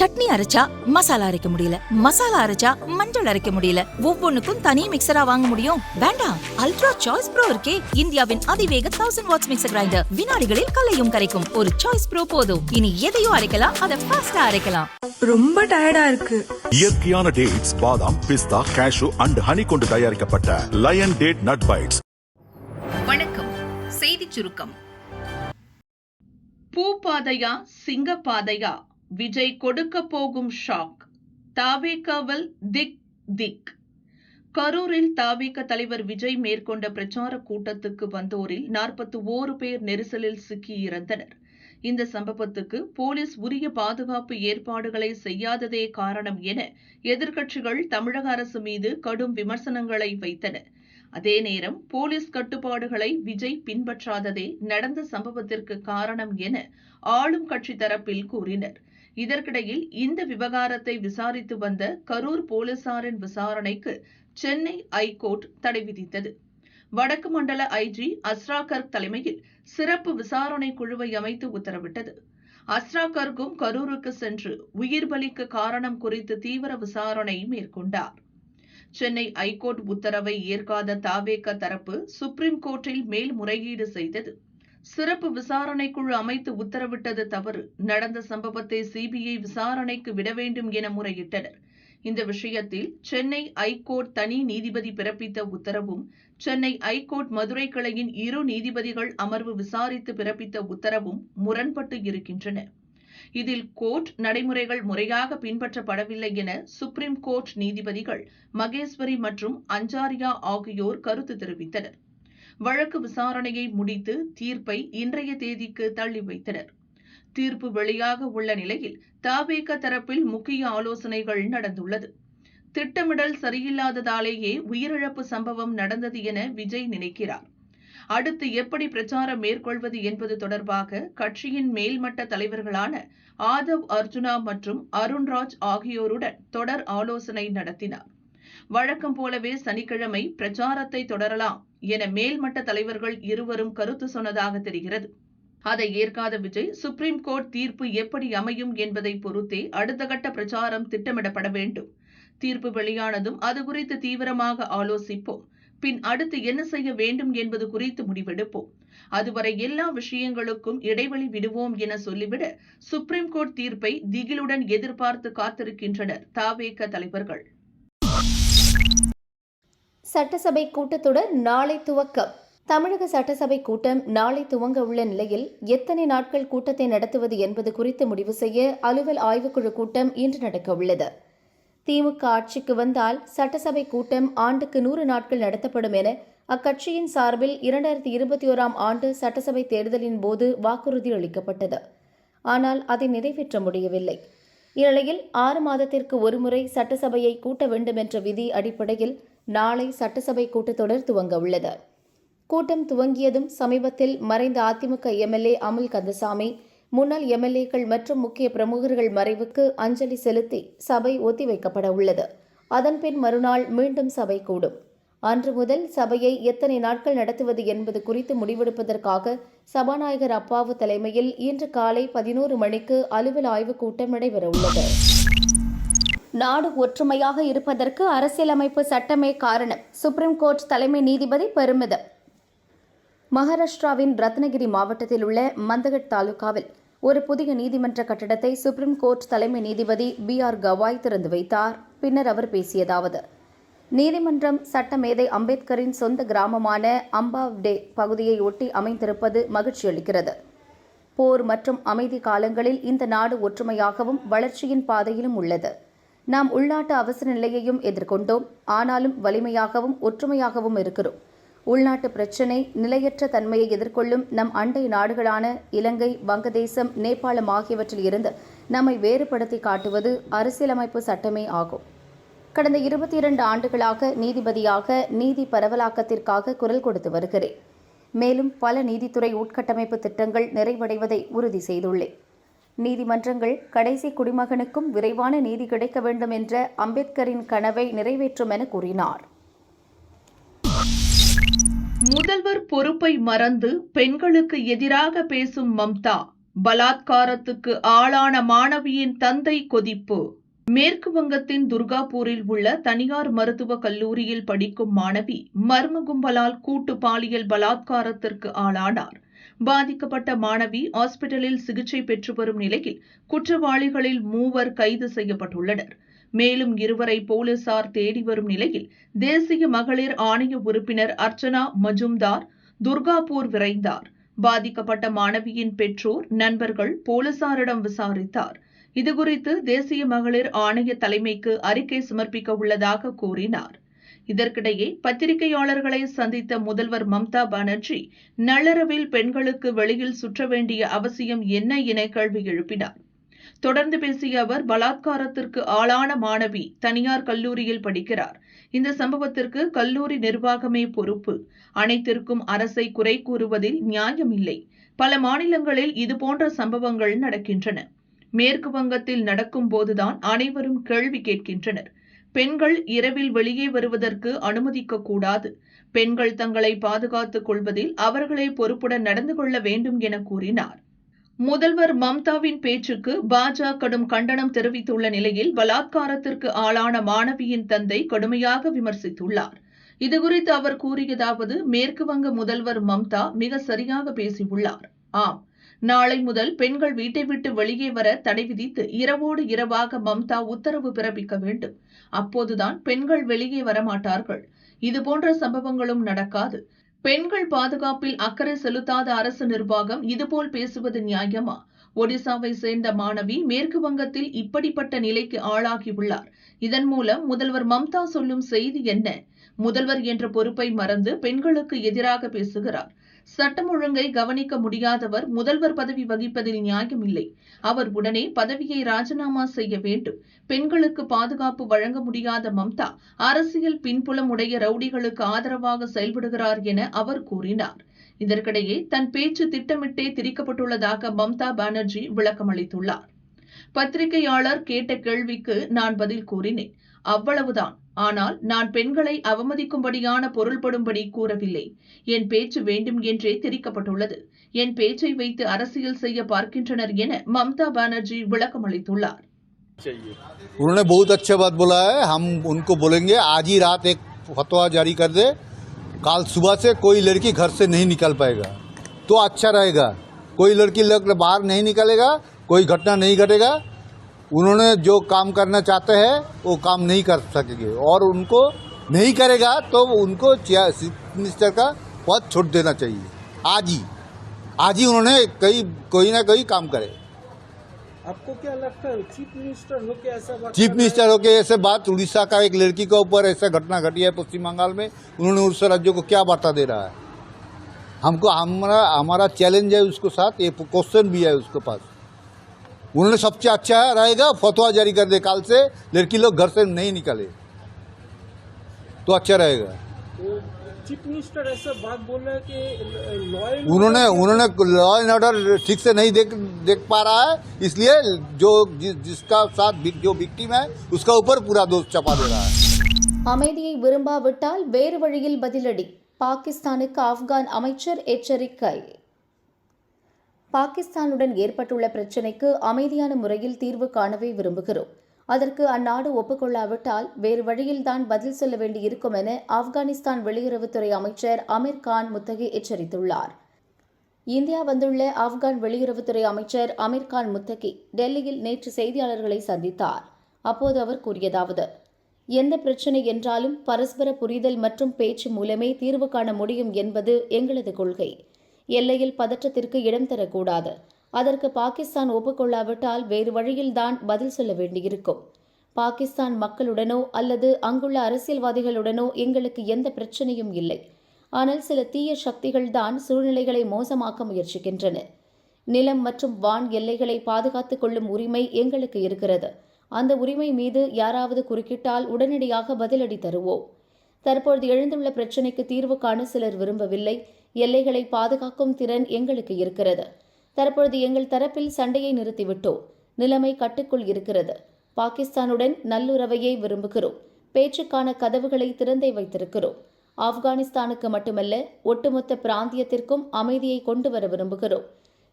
சட்னி அரைச்சா மசாலா அரைக்க முடியல. மசாலா அரைச்சா மஞ்சள் அரைக்க முடியல. ஒவ்வொன்னுக்கும் தனி மிக்சரா வாங்க முடியும். வேண்டாம். அல்ட்ரா சாய்ஸ் ப்ரோ இருக்கே. இந்தியாவின் அதிவேக தௌசண்ட் வாட்ஸ் மிக்சர் கிரைண்டர் வினாடிகளில் கலையும் கரைக்கும். ஒரு சாய்ஸ் ப்ரோ போதும். இனி எதையும் அரைக்கலாம். அதை ஃபாஸ்டா அரைக்கலாம். ரொம்ப டயர்டா இருக்கு. இயற்கையான டேட்ஸ் பாதாம் பிஸ்தா கேஷு அண்ட் ஹனி கொண்டு தயாரிக்கப்பட்ட லயன் டேட் நட் பைட்ஸ் வணக்கம். செய்திச் சுருக்கம். பூபாதையா சிங்கப்பாதையா விஜய் கொடுக்க போகும் ஷாக் தாவேகாவல் திக் திக். கரூரில் தாவேக தலைவர் விஜய் மேற்கொண்ட பிரச்சார கூட்டத்துக்கு வந்தோரில் நாற்பத்தி ஓரு பேர் நெரிசலில் சிக்கி இறந்தனர். இந்த சம்பவத்துக்கு போலீஸ் உரிய பாதுகாப்பு ஏற்பாடுகளை செய்யாததே காரணம் என எதிர்க்கட்சிகள் தமிழக அரசு மீது கடும் விமர்சனங்களை வைத்தன. அதே நேரம் போலீஸ் கட்டுப்பாடுகளை விஜய் பின்பற்றாததே நடந்த சம்பவத்திற்கு காரணம் என ஆளும் கட்சி தரப்பில் கூறினர். இதற்கிடையில் இந்த விவகாரத்தை விசாரித்து வந்த கரூர் போலீசாரின் விசாரணைக்கு சென்னை ஐகோர்ட் தடை விதித்தது. வடக்கு மண்டல ஐஜி அஸ்ரா கர்க் தலைமையில் சிறப்பு விசாரணை குழுவை அமைத்து உத்தரவிட்டது. அஸ்ரா கரூருக்கு சென்று உயிர் பலிக்கு காரணம் குறித்து தீவிர விசாரணை மேற்கொண்டார். சென்னை ஐகோர்ட் உத்தரவை ஏற்காத தாவேக தரப்பு சுப்ரீம் கோர்ட்டில் மேல்முறையீடு செய்தது. சிறப்பு விசாரணைக்குழு அமைத்து உத்தரவிட்டது தவறு. நடந்த சம்பவத்தை சிபிஐ விசாரணைக்கு விட வேண்டும் என முறையிட்டனர். இந்த விஷயத்தில் சென்னை ஐகோர்ட் தனி நீதிபதி பிறப்பித்த உத்தரவும் சென்னை ஐகோர்ட் மதுரை கிளையின் இரு நீதிபதிகள் அமர்வு விசாரித்து பிறப்பித்த உத்தரவும் முரண்பட்டு இருக்கின்றன. இதில் கோர்ட் நடைமுறைகள் முறையாக பின்பற்றப்படவில்லை என சுப்ரீம் கோர்ட் நீதிபதிகள் மகேஸ்வரி மற்றும் அஞ்சாரியா ஆகியோர் கருத்து தெரிவித்தனர். வழக்கு விசாரணையை முடித்து தீர்ப்பை இன்றைய தேதிக்கு தள்ளி வைத்தனர். தீர்ப்பு வெளியாக உள்ள நிலையில் தாவேக தரப்பில் முக்கிய ஆலோசனைகள் நடந்துள்ளது. திட்டமிடல் சரியில்லாததாலேயே உயிரிழப்பு சம்பவம் நடந்தது என விஜய் நினைக்கிறார். அடுத்து எப்படி பிரச்சாரம் மேற்கொள்வது என்பது தொடர்பாக கட்சியின் மேல்மட்ட தலைவர்களான ஆதவ் அர்ஜுனா மற்றும் அருண்ராஜ் ஆகியோருடன் தொடர் ஆலோசனை நடத்தினார். வழக்கம் போலவே சனிக்கிழமை பிரச்சாரத்தை தொடரலாம் என மேல்மட்ட தலைவர்கள் இருவரும் கருத்து சொன்னதாக தெரிகிறது. அதை ஏற்காத விஜய் சுப்ரீம் கோர்ட் தீர்ப்பு எப்படி அமையும் என்பதை பொறுத்தே அடுத்த கட்ட பிரச்சாரம் திட்டமிடப்பட வேண்டும். தீர்ப்பு வெளியானதும் அது குறித்து தீவிரமாக ஆலோசிப்போம். பின் அடுத்து என்ன செய்ய வேண்டும் என்பது குறித்து முடிவெடுப்போம். அதுவரை எல்லா விஷயங்களுக்கும் இடைவெளி விடுவோம் என சொல்லிவிட சுப்ரீம் கோர்ட் தீர்ப்பை திகிலுடன் எதிர்பார்த்து காத்திருக்கின்றனர் தாவேக தலைவர்கள். சட்டசபை கூட்டத்தொடர் நாளை துவக்கம். தமிழக சட்டசபை கூட்டம் நாளை துவங்க உள்ள நிலையில் எத்தனை நாட்கள் கூட்டத்தை நடத்துவது என்பது குறித்து முடிவு செய்ய அலுவல் ஆய்வுக்குழு கூட்டம் இன்று நடக்க உள்ளது. திமுக ஆட்சிக்கு வந்தால் சட்டசபை கூட்டம் ஆண்டுக்கு நூறு நாட்கள் நடத்தப்படும் என அக்கட்சியின் சார்பில் இரண்டாயிரத்தி இருபத்தி ஓராம் ஆண்டு சட்டசபை தேர்தலின் போது வாக்குறுதி அளிக்கப்பட்டது. ஆனால் அதை நிறைவேற்ற முடியவில்லை. இந்நிலையில் ஆறு மாதத்திற்கு ஒருமுறை சட்டசபையை கூட்ட வேண்டும் என்ற விதி அடிப்படையில் நாளை சட்டசபை கூட்டத்தொடர் துவங்க உள்ளது. கூட்டம் துவங்கியதும் சமீபத்தில் மறைந்த அதிமுக எம்எல்ஏ அமுல் கந்தசாமி முன்னாள் எம்எல்ஏக்கள் மற்றும் முக்கிய பிரமுகர்கள் மறைவுக்கு அஞ்சலி செலுத்தி சபை ஒத்திவைக்கப்பட உள்ளது. அதன்பின் மறுநாள் மீண்டும் சபை கூடும். அன்று முதல் சபையை எத்தனை நாட்கள் நடத்துவது என்பது குறித்து முடிவெடுப்பதற்காக சபாநாயகர் அப்பாவு தலைமையில் இன்று காலை பதினோரு மணிக்கு அலுவல் ஆய்வுக் கூட்டம் நடைபெறவுள்ளது நாடு ஒற்றுமையாக இருப்பதற்கு அரசியலமைப்பு சட்டமே காரணம். சுப்ரீம் கோர்ட் தலைமை நீதிபதி பெருமிதம். மகாராஷ்டிராவின் ரத்னகிரி மாவட்டத்தில் உள்ள மந்தகட் தாலுகாவில் ஒரு புதிய நீதிமன்ற கட்டடத்தை சுப்ரீம் கோர்ட் தலைமை நீதிபதி பி ஆர் கவாய் திறந்து வைத்தார். பின்னர் அவர் பேசியதாவது நீதிமன்றம் சட்டமேதை அம்பேத்கரின் சொந்த கிராமமான அம்பாவ்டே பகுதியை ஒட்டி அமைந்திருப்பது மகிழ்ச்சியளிக்கிறது போர் மற்றும் அமைதி காலங்களில் இந்த நாடு ஒற்றுமையாகவும் வளர்ச்சியின் பாதையிலும் உள்ளது. நாம் உள்நாட்டு அவசர நிலையையும் எதிர்கொண்டோம். ஆனாலும் வலிமையாகவும் ஒற்றுமையாகவும் இருக்கிறோம். உள்நாட்டு பிரச்சினை நிலையற்ற தன்மையை எதிர்கொள்ளும் நம் அண்டை நாடுகளான இலங்கை வங்கதேசம் நேபாளம் ஆகியவற்றில் இருந்து நம்மை வேறுபடுத்தி காட்டுவது அரசியலமைப்பு சட்டமே ஆகும். கடந்த இருபத்தி இரண்டு ஆண்டுகளாக நீதிபதியாக நீதி பரவலாக்கத்திற்காக குரல் கொடுத்து வருகிறேன். மேலும் பல நீதித்துறை உட்கட்டமைப்பு திட்டங்கள் நிறைவடைவதை உறுதி செய்துள்ளேன். நீதிமன்றங்கள் கடைசி குடிமகனுக்கும் விரைவான நீதி கிடைக்க வேண்டும் என்ற அம்பேத்கரின் கனவை நிறைவேற்றும் என கூறினார். முதல்வர் பொறுப்பை மறந்து பெண்களுக்கு எதிராக பேசும் மம்தா பலாத்காரத்துக்கு ஆளான மாணவியின் தந்தை கொதிப்பு. மேற்கு வங்கத்தின் துர்காபூரில் உள்ள தனியார் மருத்துவக் கல்லூரியில் படிக்கும் மாணவி மர்ம கும்பலால் கூட்டு பாலியல் பலாத்காரத்திற்கு ஆளானார். பாதிக்கப்பட்ட மாணவி ஹாஸ்பிட்டலில் சிகிச்சை பெற்று வரும் நிலையில் குற்றவாளிகளில் மூவர் கைது செய்யப்பட்டுள்ளனர். மேலும் இருவரை போலீசார் தேடி வரும் நிலையில் தேசிய மகளிர் ஆணைய உறுப்பினர் அர்ச்சனா மஜும்தார் துர்காபூர் விரைந்தார். பாதிக்கப்பட்ட மாணவியின் பெற்றோர் நண்பர்கள் போலீசாரிடம் விசாரித்தார். இதுகுறித்து தேசிய மகளிர் ஆணைய தலைமைக்கு அறிக்கை சமர்ப்பிக்க உள்ளதாக கூறினார். இதற்கிடையே பத்திரிகையாளர்களை சந்தித்த முதல்வர் மம்தா பானர்ஜி நள்ளிரவில் பெண்களுக்கு வெளியில் சுற்ற வேண்டிய அவசியம் என்ன என கேள்வி எழுப்பினார். தொடர்ந்து பேசிய அவர் பலாத்காரத்திற்கு ஆளான மாணவி தனியார் கல்லூரியில் படிக்கிறார். இந்த சம்பவத்திற்கு கல்லூரி நிர்வாகமே பொறுப்பு. அனைத்திற்கும் அரசை குறை கூறுவதில் நியாயமில்லை பல மாநிலங்களில் இதுபோன்ற சம்பவங்கள் நடக்கின்றன. மேற்கு வங்கத்தில் நடக்கும் போதுதான் அனைவரும் கேள்வி கேட்கின்றனர். பெண்கள் இரவில் வெளியே வருவதற்கு அனுமதிக்க கூடாது பெண்கள் தங்களை பாதுகாத்துக் கொள்வதில் அவர்களே பொறுப்புடன் நடந்து கொள்ள வேண்டும் என கூறினார். முதல்வர் மம்தாவின் பேச்சுக்கு பாஜக கடும் கண்டனம் தெரிவித்துள்ள நிலையில் பலாத்காரத்திற்கு ஆளான மாணவியின் தந்தை கடுமையாக விமர்சித்துள்ளார். இதுகுறித்து அவர் கூறியதாவது மேற்கு வங்க முதல்வர் மம்தா மிக சரியாக பேசியுள்ளார். ஆம். நாளை முதல் பெண்கள் வீட்டை விட்டு வெளியே வர தடை விதித்து இரவோடு இரவாக மம்தா உத்தரவு பிறப்பிக்க வேண்டும். அப்போதுதான் பெண்கள் வெளியே வரமாட்டார்கள். இதுபோன்ற சம்பவங்களும் நடக்காது. பெண்கள் பாதுகாப்பில் அக்கறை செலுத்தாத அரசு நிர்வாகம் இதுபோல் பேசுவது நியாயமா? ஒடிசாவை சேர்ந்த மாணவி மேற்கு வங்கத்தில் இப்படிப்பட்ட நிலைக்கு ஆளாகியுள்ளார் இதன் மூலம் முதல்வர் மம்தா சொல்லும் செய்தி என்ன? முதல்வர் என்ற பொறுப்பை மறந்து பெண்களுக்கு எதிராக பேசுகிறார். சட்டம் ஒழுங்கை கவனிக்க முடியாதவர் முதல்வர் பதவி வகிப்பதில் நியாயமில்லை அவர் உடனே பதவியை ராஜினாமா செய்ய வேண்டும். பெண்களுக்கு பாதுகாப்பு வழங்க முடியாத மம்தா அரசியல் பின்புலம் உடைய ரவுடிகளுக்கு ஆதரவாக செயல்படுகிறார் என அவர் கூறினார். இதற்கிடையே தன் பேச்சு திட்டமிட்டே திரிக்கப்பட்டுள்ளதாக மம்தா பானர்ஜி விளக்கமளித்துள்ளார் பத்திரிகையாளர் கேட்ட கேள்விக்கு நான் பதில் கூறினேன். அவ்வளவுதான். ஆனால் நான் பெண்களை அவமதிக்கும்படியான பொருள்படும்படி கூறவில்லை என் பேச்சு வேண்டும் என்றே திரிக்கப்பட்டுள்ளது என் பேச்சை வைத்து அரசியல் செய்ய பார்க்கின்றனர் என மம்தா பானர்ஜி விளக்கமளித்துள்ளார் उन्होंने बहुत अच्छा बात बोला है हम उनको बोलेंगे आज ही रात एक फतवा जारी कर दे कल सुबह से कोई लड़की घर से नहीं निकल पाएगा तो अच्छा रहेगा कोई लड़की लग बाहर नहीं निकलेगा कोई घटना नहीं घटेगा उन्होंने जो काम करना चाहते हैं वो काम नहीं कर सकेंगे। और उनको नहीं करेगा तो उनको चीफ मिनिस्टर का पद छोड़ देना चाहिए। आज ही आज ही उन्होंने कई कोई ना कोई काम करे। आपको क्या लगता है चीफ मिनिस्टर होके ऐसा बात चीफ मिनिस्टर होके ऐसे बात उड़ीसा का एक लड़की के ऊपर ऐसा घटना घटी है पश्चिम बंगाल में उन्होंने उस राज्यों को क्या वार्ता दे रहा है? हमको हमारा हमारा चैलेंज है उसके साथ ये क्वेश्चन भी है उसके पास। उन्होंने सबसे अच्छा रहेगा फतवा जारी कर दे कल से लड़की लोग घर से नहीं निकले तो अच्छा रहेगा हैं? तो चीफ मिनिस्टर ऐसा बात बोल रहे हैं कि लॉ एंड उन्होंने उन्होंने लॉ एंड ऑर्डर ठीक से नहीं देख देख पा रहा है इसलिए जो जि, जिसका साथ विक- जो विक्टिम है उसका ऊपर पूरा दोष चपा दे रहा है அமைதியை விரும்பாவிட்டால் வேறு வழியில் பதிலடி பாகிஸ்தானுக்கு ஆப்கான் அமைச்சர் எச்சரிக்கை பாகிஸ்தானுடன் ஏற்பட்டுள்ள பிரச்சினைக்கு அமைதியான முறையில் தீர்வு காணவே விரும்புகிறோம். அதற்கு அந்நாடு ஒப்புக்கொள்ளாவிட்டால் வேறு வழியில்தான் பதில் சொல்ல வேண்டியிருக்கும் என ஆப்கானிஸ்தான் வெளியுறவுத்துறை அமைச்சர் அமீர் கான் முத்தகி எச்சரித்துள்ளார். இந்தியா வந்துள்ள ஆப்கான் வெளியுறவுத்துறை அமைச்சர் அமீர் கான் முத்தகி டெல்லியில் நேற்று செய்தியாளர்களை சந்தித்தார். அப்போது அவர் கூறியதாவது எந்த பிரச்சினை என்றாலும் பரஸ்பர புரிதல் மற்றும் பேச்சு மூலமே தீர்வு காண முடியும் என்பது எங்களது கொள்கை. எல்லையில் பதற்றத்திற்கு இடம் தரக்கூடாது. அதற்கு பாகிஸ்தான் ஒப்புக்கொள்ளாவிட்டால் வேறு வழியில்தான் பதில் சொல்ல வேண்டியிருக்கும். பாகிஸ்தான் மக்களுடனோ அல்லது அங்குள்ள அரசியல்வாதிகளுடனோ எங்களுக்கு எந்த பிரச்சனையும் இல்லை. ஆனால் சில தீய சக்திகள்தான் சூழ்நிலைகளை மோசமாக்க முயற்சிக்கின்றன. நிலம் மற்றும் வான் எல்லைகளை பாதுகாத்துக் கொள்ளும் உரிமை எங்களுக்கு இருக்கிறது. அந்த உரிமை மீது யாராவது குறுக்கிட்டால் உடனடியாக பதிலடி தருவோம். தற்பொழுது எழுந்துள்ள பிரச்சினைக்கு தீர்வு காண சிலர் விரும்பவில்லை. எல்லைகளை பாதுகாக்கும் திறன் எங்களுக்கு இருக்கிறது. தற்பொழுது எங்கள் தரப்பில் சண்டையை நிறுத்திவிட்டோம் நிலைமை கட்டுக்குள் இருக்கிறது. பாகிஸ்தானுடன் நல்லுறவையே விரும்புகிறோம். பேச்சுக்கான கதவுகளை திறந்தே வைத்திருக்கிறோம். ஆப்கானிஸ்தானுக்கு மட்டுமல்ல ஒட்டுமொத்த பிராந்தியத்திற்கும் அமைதியை கொண்டு வர விரும்புகிறோம்.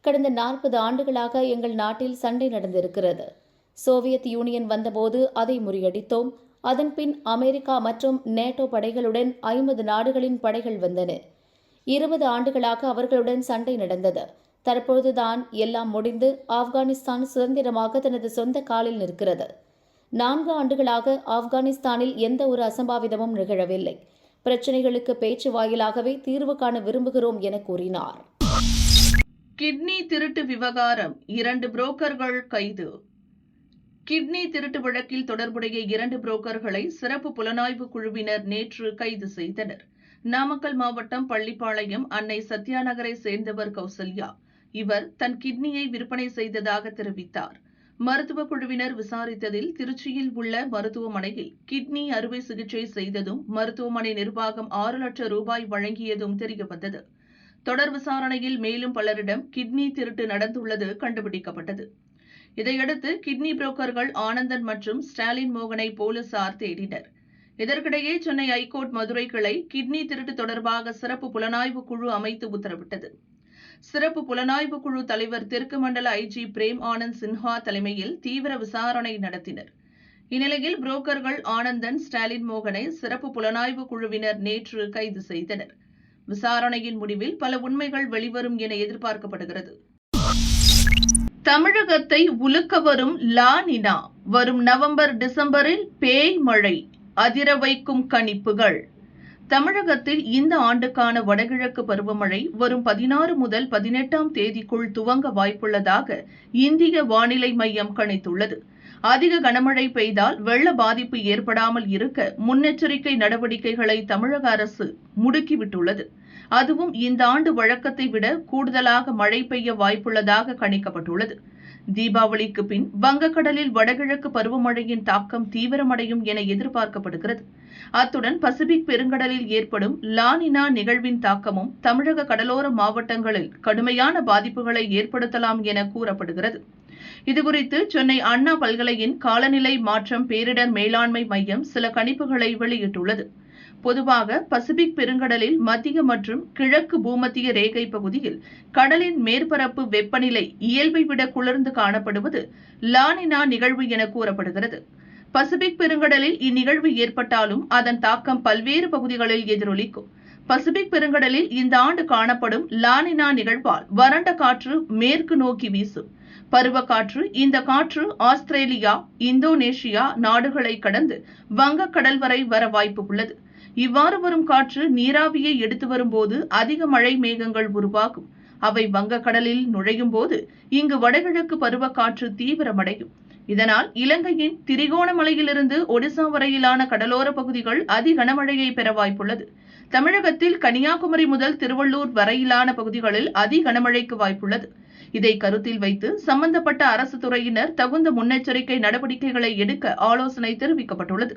கடந்த நாற்பது ஆண்டுகளாக எங்கள் நாட்டில் சண்டை நடந்திருக்கிறது. சோவியத் யூனியன் வந்தபோது அதை முறியடித்தோம். அதன்பின் அமெரிக்கா மற்றும் நேட்டோ படைகளுடன் ஐம்பது நாடுகளின் படைகள் வந்தன. இருபது ஆண்டுகளாக அவர்களுடன் சண்டை நடந்தது. தற்பொழுதுதான் எல்லாம் முடிந்து ஆப்கானிஸ்தான் சுதந்திரமாக தனது சொந்த காலில் நிற்கிறது. நான்கு ஆண்டுகளாக ஆப்கானிஸ்தானில் எந்த ஒரு அசம்பாவிதமும் நிகழவில்லை. பிரச்சனைகளுக்கு பேச்சு வாயிலாகவே தீர்வு காண விரும்புகிறோம் என கூறினார். கிட்னி திருட்டு விவகாரம் இரண்டு புரோக்கர்கள் கைது. கிட்னி திருட்டு வழக்கில் தொடர்புடைய இரண்டு புரோக்கர்களை சிறப்பு புலனாய்வு குழுவினர் நேற்று கைது செய்தனர். நாமக்கல் மாவட்டம் பள்ளிப்பாளையம் அன்னை சத்யா நகரை சேர்ந்தவர் கௌசல்யா. இவர் தன் கிட்னியை விற்பனை செய்ததாக தெரிவித்தார். மருத்துவ குழுவினர் விசாரித்ததில் திருச்சியில் உள்ள மருத்துவமனையில் கிட்னி அறுவை சிகிச்சை செய்ததும் மருத்துவமனை நிர்வாகம் ஆறு லட்சம் ரூபாய் வழங்கியதும் தெரியவந்தது. தொடர் விசாரணையில் மேலும் பலரிடம் கிட்னி திருட்டு நடந்துள்ளது கண்டுபிடிக்கப்பட்டது. இதையடுத்து கிட்னி புரோக்கர்கள் ஆனந்தன் மற்றும் ஸ்டாலின் மோகனை போலீசார் தேடினர். இதற்கிடையே சென்னை ஐகோர்ட் மதுரை கிளை கிட்னி திருட்டு தொடர்பாக சிறப்பு புலனாய்வு குழு அமைத்து உத்தரவிட்டது. சிறப்பு புலனாய்வு குழு தலைவர் தெற்கு மண்டல ஐஜி பிரேம் ஆனந்த் சின்ஹா தலைமையில் தீவிர விசாரணை நடத்தினர். இந்நிலையில் புரோக்கர்கள் ஆனந்தன் ஸ்டாலின் மோகனை சிறப்பு புலனாய்வு குழுவினர் நேற்று கைது செய்தனர். விசாரணையின் முடிவில் பல உண்மைகள் வெளிவரும் என எதிர்பார்க்கப்படுகிறது. தமிழகத்தை உலுக்க வரும் லா நினா வரும் நவம்பர் டிசம்பரில் பேய் மழை. அதிர வைக்கும் கணிப்புகள். தமிழகத்தில் இந்த ஆண்டுக்கான வடகிழக்கு பருவமழை வரும் பதினாறு முதல் பதினெட்டாம் தேதிக்குள் துவங்க வாய்ப்புள்ளதாக இந்திய வானிலை மையம் கணித்துள்ளது. அதிக கனமழை பெய்தால் வெள்ள பாதிப்பு ஏற்படாமல் இருக்க முன்னெச்சரிக்கை நடவடிக்கைகளை தமிழக அரசு முடுக்கிவிட்டுள்ளது. அதுவும் இந்த ஆண்டு வழக்கத்தை விட கூடுதலாக மழை பெய்ய வாய்ப்புள்ளதாக கணிக்கப்பட்டுள்ளது. தீபாவளிக்கு பின் வங்கக்கடலில் வடகிழக்கு பருவமழையின் தாக்கம் தீவிரமடையும் என எதிர்பார்க்கப்படுகிறது. அத்துடன் பசிபிக் பெருங்கடலில் ஏற்படும் லானினா நிகழ்வின் தாக்கமும் தமிழக கடலோர மாவட்டங்களில் கடுமையான பாதிப்புகளை ஏற்படுத்தலாம் என கூறப்படுகிறது. இதுகுறித்து சென்னை அண்ணா பல்கலையின் காலநிலை மாற்றம் பேரிடர் மேலாண்மை மையம் சில கணிப்புகளை வெளியிட்டுள்ளது. பொதுவாக பசிபிக் பெருங்கடலில் மத்திய மற்றும் கிழக்கு பூமத்திய ரேகை பகுதியில் கடலின் மேற்பரப்பு வெப்பநிலை இயல்பை விட குளிர்ந்து காணப்படுவது லானினா நிகழ்வு என கூறப்படுகிறது. பசிபிக் பெருங்கடலில் இந்நிகழ்வு ஏற்பட்டாலும் அதன் தாக்கம் பல்வேறு பகுதிகளில் எதிரொலிக்கும். பசிபிக் பெருங்கடலில் இந்த ஆண்டு காணப்படும் லானினா நிகழ்வால் வறண்ட காற்று மேற்கு நோக்கி வீசும். பருவக்காற்று இந்த காற்று ஆஸ்திரேலியா இந்தோனேஷியா நாடுகளை கடந்து வங்கக்கடல் வரை வர வாய்ப்பு உள்ளது. இவ்வாறு வரும் காற்று நீராவியை எடுத்து வரும்போது அதிக மழை மேகங்கள் உருவாகும். அவை வங்கக்கடலில் நுழையும் போது இங்கு வடகிழக்கு பருவக்காற்று தீவிரமடையும். இதனால் இலங்கையின் திரிகோணமலையிலிருந்து ஒடிசா வரையிலான கடலோர பகுதிகள் அதி கனமழையை பெற வாய்ப்புள்ளது. தமிழகத்தில் கன்னியாகுமரி முதல் திருவள்ளூர் வரையிலான பகுதிகளில் அதி கனமழைக்கு வாய்ப்புள்ளது. இதை கருத்தில் வைத்து சம்பந்தப்பட்ட அரசு துறையினர் தகுந்த முன்னெச்சரிக்கை நடவடிக்கைகளை எடுக்க ஆலோசனை தெரிவிக்கப்பட்டுள்ளது.